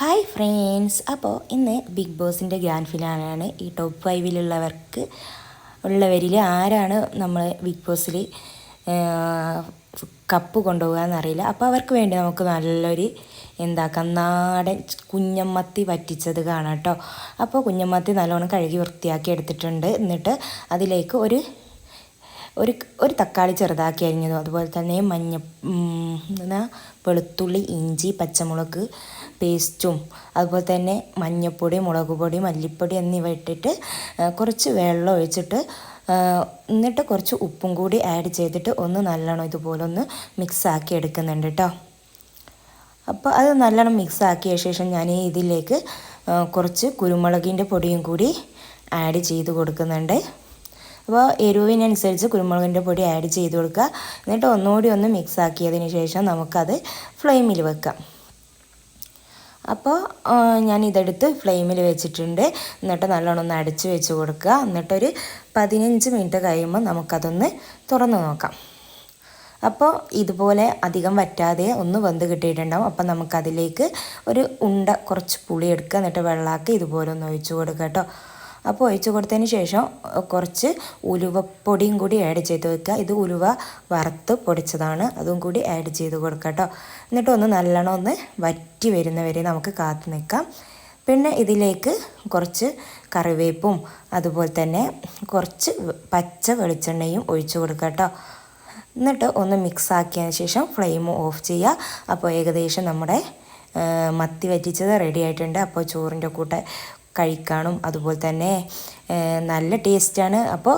Hi friends അപ്പോൾ ഇന്ന് big ബോസിന്റെ ഗ്രാൻഡ് ഫിനാലാണ് ഈ ടോപ്പ് ഫൈവിലുള്ളവർക്ക് ഉള്ളവരിൽ ആരാണ് നമ്മൾ ബിഗ് ബോസിൽ കപ്പ് കൊണ്ടുപോകുക എന്നറിയില്ല അപ്പോൾ അവർക്ക് വേണ്ടി നമുക്ക് നല്ലൊരു എന്താക്കാം നാടൻ കുഞ്ഞമ്മത്തി വറ്റിച്ചത് കാണാം കേട്ടോ അപ്പോൾ കുഞ്ഞമ്മത്തി നല്ലോണം കഴുകി വൃത്തിയാക്കി എടുത്തിട്ടുണ്ട്. എന്നിട്ട് അതിലേക്ക് ഒരു ഒരു ഒരു തക്കാളി ചെറുതാക്കി അരിഞ്ഞതും അതുപോലെ തന്നെ മഞ്ഞ വെളുത്തുള്ളി ഇഞ്ചി പച്ചമുളക് പേസ്റ്റും അതുപോലെ തന്നെ മഞ്ഞൾപ്പൊടി മുളക് പൊടി മല്ലിപ്പൊടി എന്നിവ ഇട്ടിട്ട് കുറച്ച് വെള്ളം ഒഴിച്ചിട്ട് എന്നിട്ട് കുറച്ച് ഉപ്പും കൂടി ആഡ് ചെയ്തിട്ട് ഒന്ന് നല്ലോണം ഇതുപോലെ ഒന്ന് മിക്സ് ആക്കി എടുക്കുന്നുണ്ട് കേട്ടോ അപ്പോൾ അത് നല്ലോണം മിക്സ് ആക്കിയ ശേഷം ഞാൻ ഇതിലേക്ക് കുറച്ച് കുരുമുളകിന്റെ പൊടിയും കൂടി ആഡ് ചെയ്ത് കൊടുക്കുന്നുണ്ട്. അപ്പോൾ എരിവിനനുസരിച്ച് കുരുമുളകിന്റെ പൊടി ആഡ് ചെയ്ത് കൊടുക്കുക. എന്നിട്ട് ഒന്നുകൂടി ഒന്ന് മിക്സ് ആക്കിയതിന് ശേഷം നമുക്കത് ഫ്ലെയിമിൽ വെക്കാം. അപ്പോൾ ഞാൻ ഇതെടുത്ത് ഫ്ലെയിമിൽ വെച്ചിട്ടുണ്ട്. എന്നിട്ട് നല്ലോണം ഒന്ന് അടിച്ച് വെച്ച് കൊടുക്കുക. എന്നിട്ടൊരു പതിനഞ്ച് മിനിറ്റ് കഴിയുമ്പോൾ നമുക്കതൊന്ന് തുറന്ന് നോക്കാം. അപ്പോൾ ഇതുപോലെ അധികം വറ്റാതെ ഒന്ന് വെന്ത് കിട്ടിയിട്ടുണ്ടാവും. അപ്പോൾ നമുക്കതിലേക്ക് ഒരു ഉണ്ട കുറച്ച് പുളി എടുക്കുക. എന്നിട്ട് വെള്ളമാക്കി ഇതുപോലെ ഒന്ന് ഒഴിച്ച് കൊടുക്കുക കേട്ടോ. അപ്പോൾ ഒഴിച്ച് കൊടുത്തതിന് ശേഷം കുറച്ച് ഉലുവപ്പൊടിയും കൂടി ആഡ് ചെയ്ത് വെക്കുക. ഇത് ഉലുവ വറുത്ത് പൊടിച്ചതാണ്. അതും കൂടി ആഡ് ചെയ്ത് കൊടുക്കുക കേട്ടോ എന്നിട്ട് ഒന്ന് നല്ലോണം ഒന്ന് വറ്റി വരുന്നവരെ നമുക്ക് കാത്തു നിൽക്കാം. പിന്നെ ഇതിലേക്ക് കുറച്ച് കറിവേപ്പും അതുപോലെ തന്നെ കുറച്ച് പച്ച വെളിച്ചെണ്ണയും ഒഴിച്ചു കൊടുക്കുക കേട്ടോ എന്നിട്ട് ഒന്ന് മിക്സ് ആക്കിയതിന് ശേഷം ഫ്ലെയിം ഓഫ് ചെയ്യുക. അപ്പോൾ ഏകദേശം നമ്മുടെ മത്തി വറ്റിച്ചത് റെഡി ആയിട്ടുണ്ട്. അപ്പോൾ ചോറിന്റെ കൂടെ കഴിക്കാനും അതുപോലെ തന്നെ നല്ല ടേസ്റ്റാണ്. അപ്പോൾ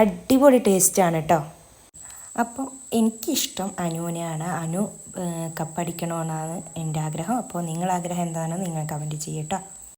അടിപൊളി ടേസ്റ്റാണ് കേട്ടോ അപ്പോൾ എനിക്കിഷ്ടം അനുവിനെയാണ്. അനു കപ്പടിക്കണമെന്നാണ് എന്റെ ആഗ്രഹം. അപ്പോൾ നിങ്ങളാഗ്രഹം എന്താണെന്ന് നിങ്ങൾ കമന്റ് ചെയ്യട്ടോ